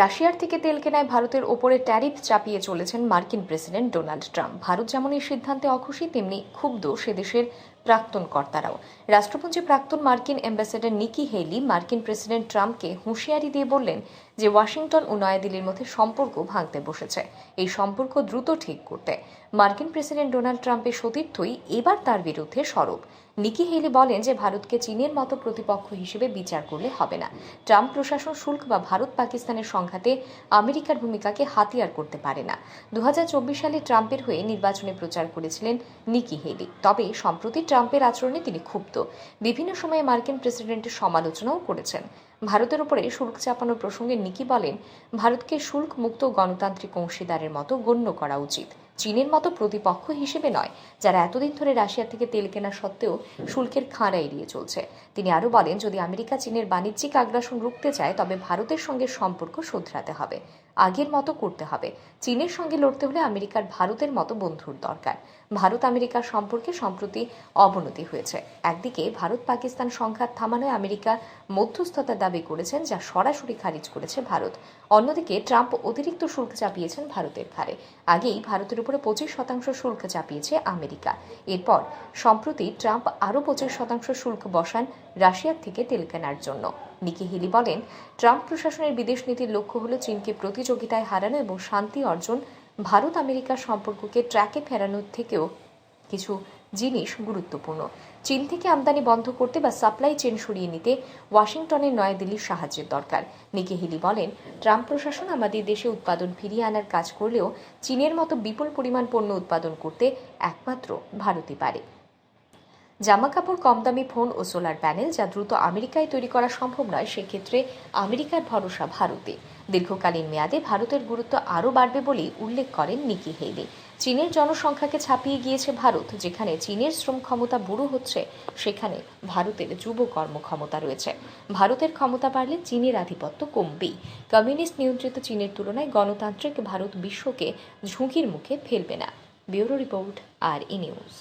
রাশিয়ার থেকে তেল কেনায় ভারতের ওপরে ট্যারিফ চাপিয়ে চলেছেন মার্কিন প্রেসিডেন্ট ডোনাল্ড ট্রাম্প। ভারত যেমন এই সিদ্ধান্তে অখুশি, তেমনি ক্ষুব্ধ সে দেশের প্রাক্তন কর্তারাও। রাষ্ট্রপুঞ্জে প্রাক্তন মার্কিন অ্যাম্বাসেডর নিকি হেলি মার্কিন প্রেসিডেন্ট ট্রাম্পকে হুঁশিয়ারি দিয়ে বললেন যে ওয়াশিংটন ও নয়াদিল্লির মধ্যে সম্পর্ক ভাঙতে বসেছে। এই সম্পর্ক দ্রুত ঠিক করতে। মার্কিন প্রেসিডেন্ট ডোনাল্ড ট্রাম্পের সতীর্থই এবার তার বিরুদ্ধে সরব। নিকি হেলি বলেন যে ভারতকে চীনের মতো প্রতিপক্ষ হিসেবে বিচার করলে হবে না। ট্রাম্প প্রশাসন শুল্ক বা ভারত পাকিস্তানের সংঘাতে আমেরিকার ভূমিকাকে হাতিয়ার করতে পারে না। দু হাজার চব্বিশ সালে ট্রাম্পের হয়ে নির্বাচনে প্রচার করেছিলেন নিকি হেলি তবে সম্প্রতি ট্রাম্পের আচরণে তিনি ক্ষুব্ধ। বিভিন্ন সময়ে মার্কিন প্রেসিডেন্টের সমালোচনাও করেছেন। ভারতের উপরে শুল্ক চাপানোর প্রসঙ্গে নিকি বলেন, ভারতকে শুল্ক মুক্ত গণতান্ত্রিক অংশীদারের মতো গণ্য করা উচিত। চীনের মতো প্রতিপক্ষ হিসেবে নয়, যারা এতদিন ধরে রাশিয়া থেকে তেল কেনা সত্ত্বেও শুল্কের খাঁড়া এড়িয়ে চলছে। তিনি আরও বলেন, যদি আমেরিকা চীনের বাণিজ্যিক আগ্রাসন রুখতে চায়, তবে ভারতের সঙ্গে সম্পর্ক শোধরাতে হবে, আগের মতো করতে হবে। চীনের সঙ্গে লড়তে হলে আমেরিকার ভারতের মতো বন্ধুর দরকার। ভারত আমেরিকার সম্পর্কে সম্প্রতি অবনতি হয়েছে। একদিকে ভারত পাকিস্তান সংঘাত থামানোয় আমেরিকা মধ্যস্থতা দাবি করেছেন, যা সরাসরি খারিজ করেছে ভারত। অন্যদিকে ট্রাম্প অতিরিক্ত শুল্ক চাপিয়েছেন ভারতের ঘাড়ে। আগেই ভারতের উপরে পঁচিশ শতাংশ শুল্ক চাপিয়েছে আমেরিকা। এরপর, সম্প্রতি ট্রাম্প আরও পঁচিশ শতাংশ শুল্ক বসান রাশিয়ার থেকে তেল কেনার জন্য। নিকি হিলি বলেন, ট্রাম্প প্রশাসনের বিদেশ নীতির লক্ষ্য হল চীনকে প্রতিযোগিতায় হারানো এবং শান্তি অর্জন। ভারত আমেরিকার সম্পর্ককে ট্র্যাকে ফেরানোর থেকেও কিছু জিনিস গুরুত্বপূর্ণ। চীন থেকে আমদানি বন্ধ করতে বা সাপ্লাই চেন সরিয়ে নিতে ওয়াশিংটনের নয়াদিল্লির সাহায্যের দরকার। নিকি হিলি বলেন, ট্রাম্প প্রশাসন আমাদের দেশে উৎপাদন ফিরিয়ে আনার কাজ করলেও চীনের মতো বিপুল পরিমাণ পণ্য উৎপাদন করতে একমাত্র ভারতই পারে। জামা কাপড় কম দামি ফোন ও সোলার প্যানেল যা দ্রুত আমেরিকায় তৈরি করা সম্ভব নয়, সেক্ষেত্রে আমেরিকার ভরসা ভারতে। দীর্ঘকালীন মেয়াদে ভারতের গুরুত্ব আরও বাড়বে বলেই উল্লেখ করেন নিকি হেইলি। চীনের জনসংখ্যাকে ছাপিয়ে গিয়েছে ভারত, যেখানে চীনের শ্রম ক্ষমতা বুড়ো হচ্ছে, সেখানে ভারতের যুব কর্মক্ষমতা রয়েছে। ভারতের ক্ষমতা বাড়লে চীনের আধিপত্য কমবেই। কমিউনিস্ট নিয়ন্ত্রিত চীনের তুলনায় গণতান্ত্রিক ভারত বিশ্বকে ঝুঁকির মুখে ফেলবে না। Bureau report, R E news.